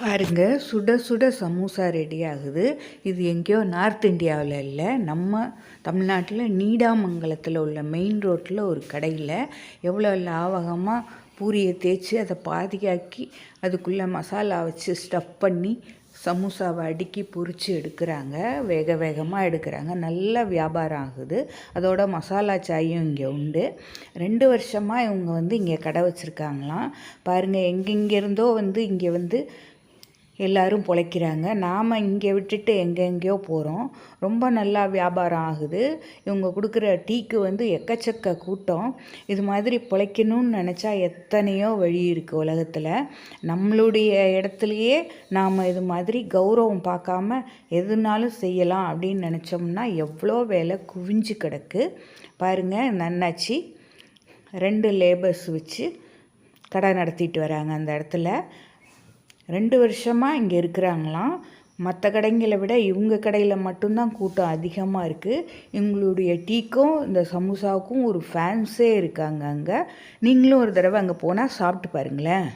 பாருங்க சுட சுட சமோசா ரெடி ஆகுது. இது எங்கேயோ நார்த் இந்தியாவில் இல்லை நம்ம தமிழ்நாட்டில் நீடாமங்கலத்தில் உள்ள மெயின் ரோட்டில் ஒரு கடையில் எவ்வளோ லாவகமாக பூரியை தேய்ச்சி அதை பாதியாக்கி அதுக்குள்ளே மசாலா வச்சு ஸ்டஃப் பண்ணி சமோசாவை அடுக்கி பொறிச்சு எடுக்கிறாங்க. வேக வேகமாக எடுக்கிறாங்க. நல்ல வியாபாரம் ஆகுது. அதோட மசாலா சாயும் இங்கே உண்டு. ரெண்டு வருஷமாக இவங்க வந்து இங்கே கடை வச்சுருக்காங்களாம். பாருங்கள் எங்கெங்கேருந்தோ வந்து இங்கே வந்து எல்லோரும் பிழைக்கிறாங்க. நாம் இங்கே விட்டுட்டு எங்கெங்கேயோ போகிறோம் ரொம்ப நல்லா வியாபாரம் ஆகுது. இவங்க கொடுக்குற டீக்கு வந்து எக்கச்சக்க கூட்டம். இது மாதிரி பிழைக்கணும்னு நினச்சா எத்தனையோ வழி இருக்குது உலகத்தில். நம்மளுடைய இடத்துலையே நாம் இது மாதிரி கௌரவம் பார்க்காம எதுனாலும் செய்யலாம் அப்படின்னு நினச்சோம்னா எவ்வளோ வேலை குவிஞ்சு கிடக்கு. பாருங்கள் நன்னாச்சி. ரெண்டு லேபர்ஸ் வச்சு கடை நடத்திட்டு வராங்க அந்த இடத்துல. ரெண்டு வருஷமாக இங்கே இருக்கிறாங்களாம். மற்ற கடைங்களை விட இவங்க கடையில் மட்டும்தான் கூட்டம் அதிகமாக இருக்குது இவங்களுடைய டீக்கும் இந்த சமோசாவுக்கும் ஒரு ஃபேன்ஸே இருக்காங்க அங்கே. நீங்களும் ஒரு தடவை அங்கே போனால் சாப்பிட்டு பாருங்களேன்.